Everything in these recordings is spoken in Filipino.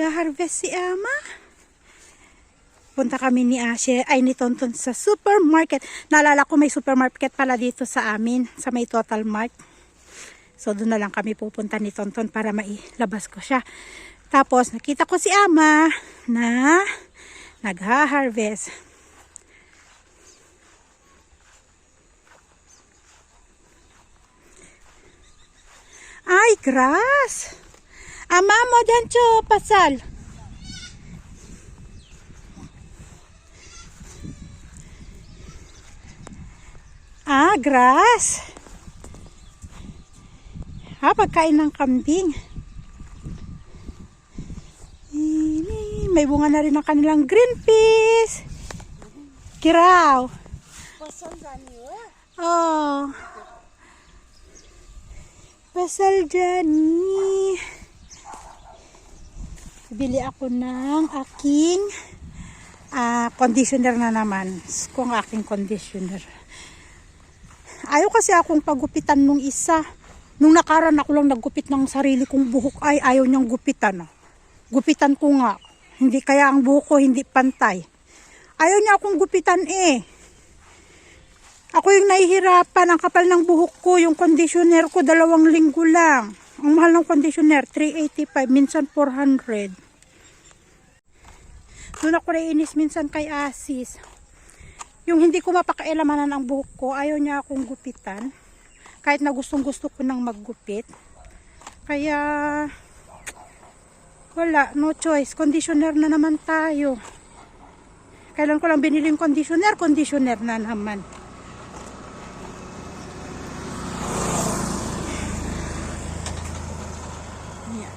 Nag-harvest si Ama. Punta kami ni Ashe, ay ni Tonton sa supermarket. Naalala ko may supermarket pala dito sa amin, sa may Total Mart. So doon na lang kami pupunta ni Tonton para mailabas ko siya. Tapos nakita ko si Ama na nagha-harvest. Ay, grass! Ama mo dyan, Cho, pasal. Ah, grass. Ha, pagkain ng kambing. May bunga na rin ang kanilang green peas. Kiraw. Oh. Pasal Johnny. Bili ako ng aking ah, conditioner na naman. Kung aking conditioner. Ayaw kasi akong pagupitan nung isa. Nung nakaraan ako lang naggupit ng sarili kong buhok ay ayaw niyang gupitan. ah. Gupitan ko nga. Hindi kaya ang buhok ko hindi pantay. Ayaw niya akong gupitan eh. Ako yung nahihirapan. Ang kapal ng buhok ko. Yung conditioner ko dalawang linggo lang. Ang mahal ng conditioner 385 minsan 400. Doon ako naiinis minsan kay Asis. Yung hindi ko mapakailamanan ang buhok ko, ayaw niya akong gupitan. Kahit na gustong gusto ko nang maggupit. Kaya, wala, no choice. Conditioner na naman tayo. Kailan ko lang binili yung conditioner, conditioner na naman. Yan.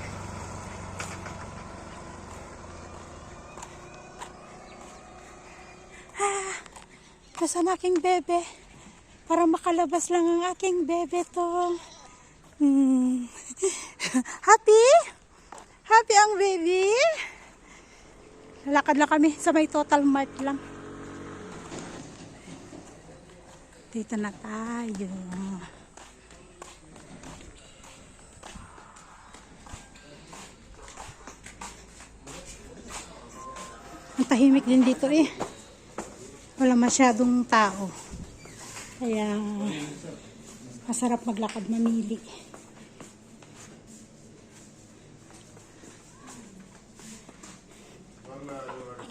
Nasaan aking bebe? Para makalabas lang ang aking bebe to. Hmm. Happy? Happy ang baby? Lalakad lang kami sa may total mart lang. Dito na tayo. Ang tahimik din dito eh wala masyadong tao. Kaya masarap maglakad mamili.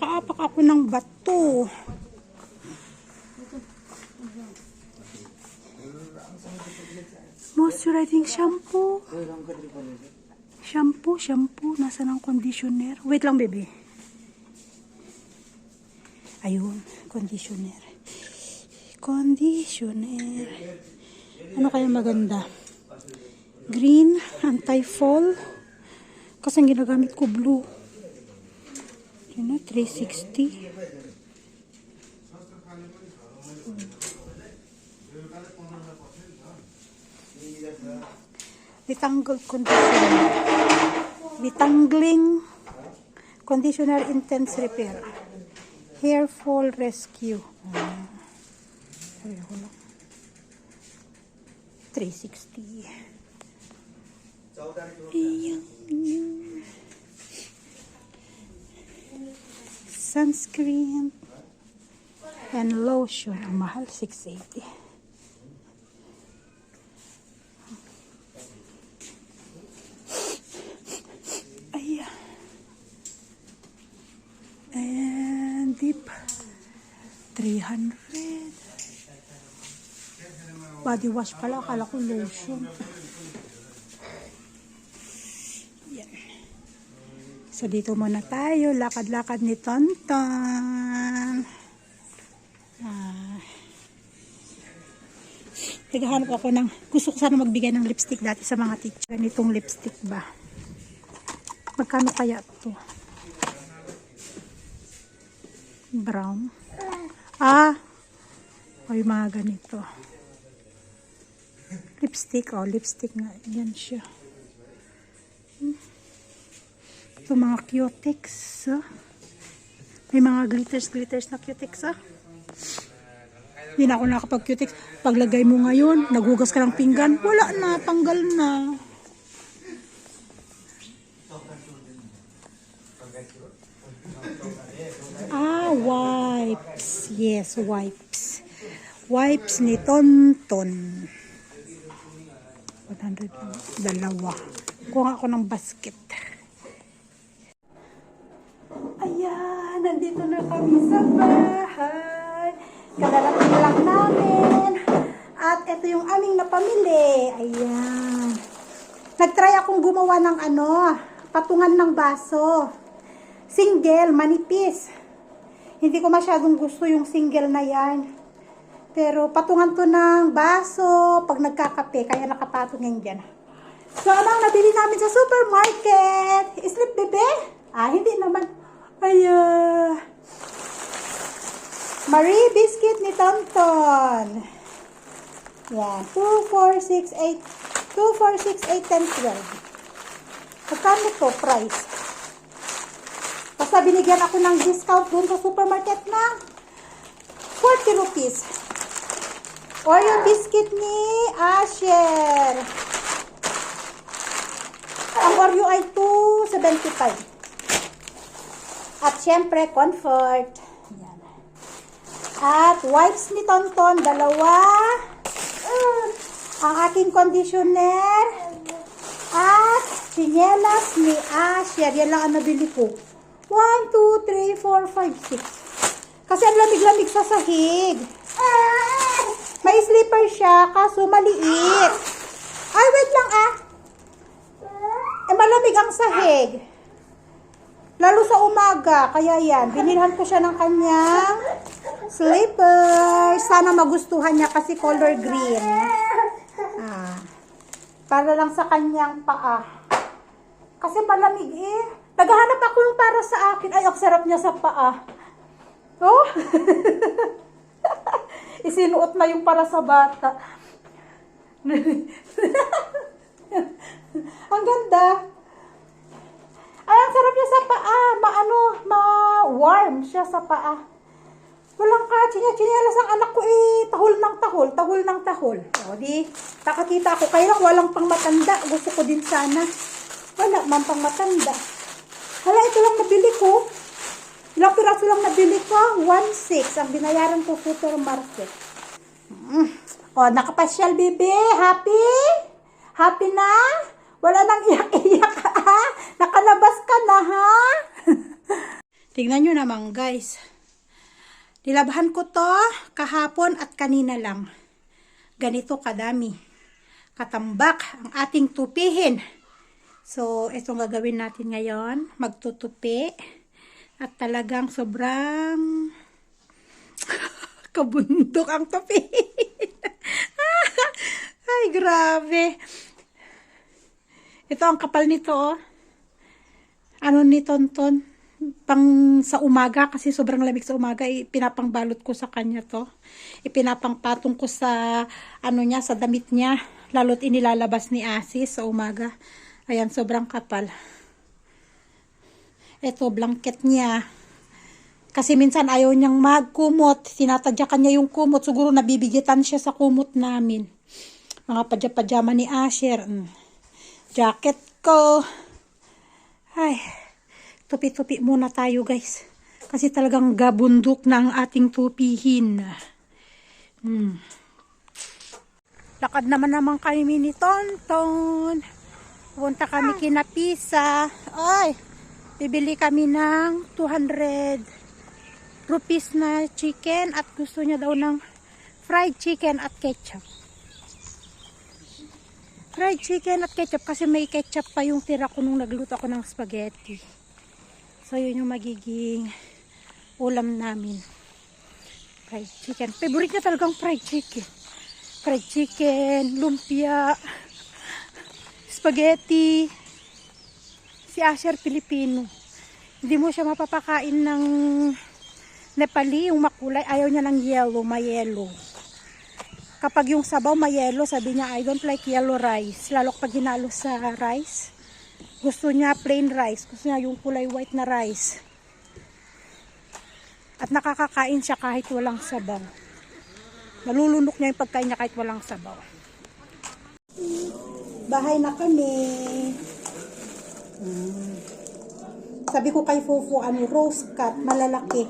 Nakaapak ako ng bato. Moisturizing shampoo. Shampoo, shampoo. Nasaan ang conditioner? Wait lang, baby. Ayun, conditioner. Conditioner. Ano kaya maganda? Green, anti-fall. Kasi ang ginagamit ko blue. Yun na, 360. Detangle conditioner. Detangling conditioner intense repair. Fall rescue. Ay, ako lang. 360. Ayan. Sunscreen and lotion. Mahal, 680. Deep 300 body wash pala akala ko lotion. Yan so dito muna tayo. Lakad-lakad ni Tonton. Ah. Naghahanap ako ng gusto ko sana magbigay ng lipstick dati sa mga teacher. Nitong lipstick ba? Magkano kaya to brown. Ah, o yung mga ganito. Lipstick, oh, lipstick nga. Yan siya. Hmm. Ito mga cutex, oh. May mga glitters, glitters na cutex, ah. Hindi na ako nakapag-cutex. Paglagay mo ngayon, nagugas ka ng pinggan, wala na, tanggal na. Ah, wipes. Yes, wipes. Wipes ni Tonton. 100 lang. Dalawa. Kuha ako ng basket. Ayan, nandito na kami sa bahay. Kadarating lang namin. At ito yung aming napamili. Ayan. Nagtry akong gumawa ng ano, patungan ng baso. Single, manipis. Hindi ko masyadong gusto yung single na yan. Pero patungan to ng baso pag nagkakape, kaya nakapatong yan dyan. So, ano ang nabili namin sa supermarket? Sleep bebe? Ah, hindi naman. Ay, ah. Marie Biscuit ni Tonton. Yan. 2, 4, 6, 8. 2, 4, 6, 8, 10, 12. Magkano to price? Basta binigyan ako ng discount dun sa supermarket na 40 rupees. Oreo biscuit ni Asher. Ang Oreo ay 2.75. At syempre, comfort. Yan. At wipes ni Tonton, dalawa. Ah, ang aking conditioner. At chinelas ni Asher. Yan lang ang nabili ko. 1, 2, 3, 4, 5, 6. Kasi ang lamig-lamig sa sahig. May slipper siya, kaso maliit. Ay, wait lang ah. Eh, malamig ang sahig. Lalo sa umaga, kaya yan. Binilhan ko siya ng kanyang slipper. Sana magustuhan niya kasi color green. Ah, para lang sa kanyang paa. Kasi malamig eh. Naghahanap ako ng para sa akin. Ay, ang sarap niya sa paa. Oh. Isinuot na yung para sa bata. ang ganda. Ay, ang sarap niya sa paa. Maano, ma-warm siya sa paa. Walang ka, chinya-chinyalas ang anak ko eh. Tahol ng tahol, tahol ng tahol. O di, nakakita ako. Kaya lang walang pang matanda. Gusto ko din sana. Wala man pang matanda. Hala, ito lang nabili ko. Ilang piraso lang nabili ko? 1.6 ang binayaran ko supermarket. Mm. O, nakapasyal, bebe. Happy? Happy na? Wala nang iyak-iyak, ha? Nakalabas ka na, ha? Tingnan nyo naman, guys. Nilabhan ko to kahapon at kanina lang. Ganito kadami. Katambak ang ating tupihin. So, itong gagawin natin ngayon. Magtutupi. At talagang sobrang kabundok ang tupi. Ay, grabe. Ito ang kapal nito, oh. Ano ni Tonton? Pang sa umaga, kasi sobrang lamig sa umaga, ipinapangbalot ko sa kanya to. Ipinapangpatong ko sa, ano niya, sa damit niya. Lalo't inilalabas ni Asis sa umaga. Ayan, sobrang kapal. Ito, blanket niya. Kasi minsan ayaw niyang magkumot. Tinatadyakan niya yung kumot. Siguro nabibigitan siya sa kumot namin. Mga padya-pajama ni Asher. Mm. Jacket ko. Ay, tupi-tupi muna tayo guys. Kasi talagang gabundok na ang ating tupihin. Hmm. Lakad naman naman kami ni Tonton. Punta kami kina Pisa. Ay, bibili kami ng 200 rupees na chicken at gusto niya daw ng fried chicken at ketchup. Fried chicken at ketchup kasi may ketchup pa yung tira ko nung nagluto ako ng spaghetti. So yun yung magiging ulam namin. Fried chicken. Favorite niya talagang fried chicken. Fried chicken, lumpia, spaghetti. Si Asher Filipino. Hindi mo siya mapapakain ng Nepali, yung makulay. Ayaw niya ng yellow, mayellow. Kapag yung sabaw mayelo, sabi niya, I don't like yellow rice. Lalo kapag hinalo sa rice. Gusto niya plain rice. Gusto niya yung kulay white na rice. At nakakakain siya kahit walang sabaw. Nalulunok niya yung pagkain niya kahit walang sabaw. Bahay na kami. Hmm. Sabi ko kay Fufu, ano, rose cut, malalaki.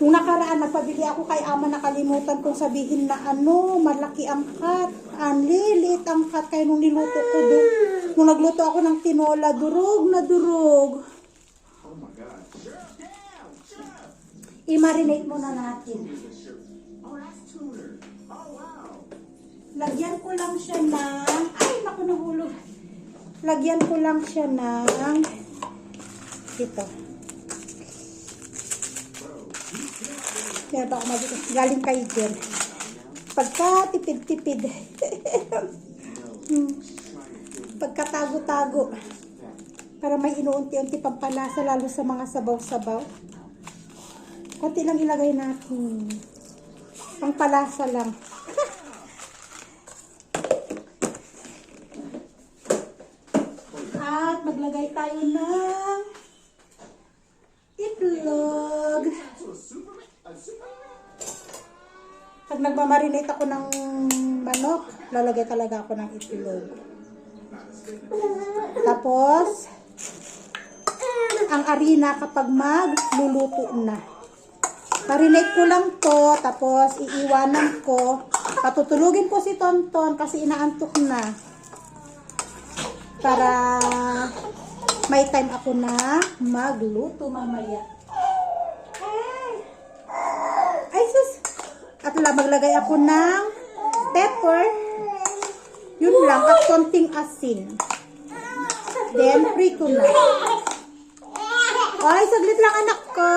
Nung nakaraan, nagpabili ako kay Ama, nakalimutan kong sabihin na ano, malaki ang cut. Ang lilit ang cut. Kaya nung niluto ko doon, nung nagluto ako ng tinola, durog na durog. I-marinate muna natin. Lagyan ko lang siya ng. Lagyan ko lang siya ng, ito. Kaya galing kay Jen. Pagka tipid-tipid. Hmm. Pagkatago-tago. Para may inuunti-unti pampalasa lalo sa mga sabaw-sabaw. Konti lang ilagay natin. Pangpalasa lang. At maglagay tayo ng itlog. Pag nagmamarinate ako ng manok, lalagay talaga ako ng itlog. Tapos, ang arena kapag magluluto na. Marinate ko lang to, tapos iiwanan ko. Patutulugin ko si Tonton kasi inaantok na. Para may time ako na magluto mamaya. Ay! Sus! At la, maglagay ako ng pepper. Yun lang, at konting asin. Then, prito na. Ay, saglit lang anak ko.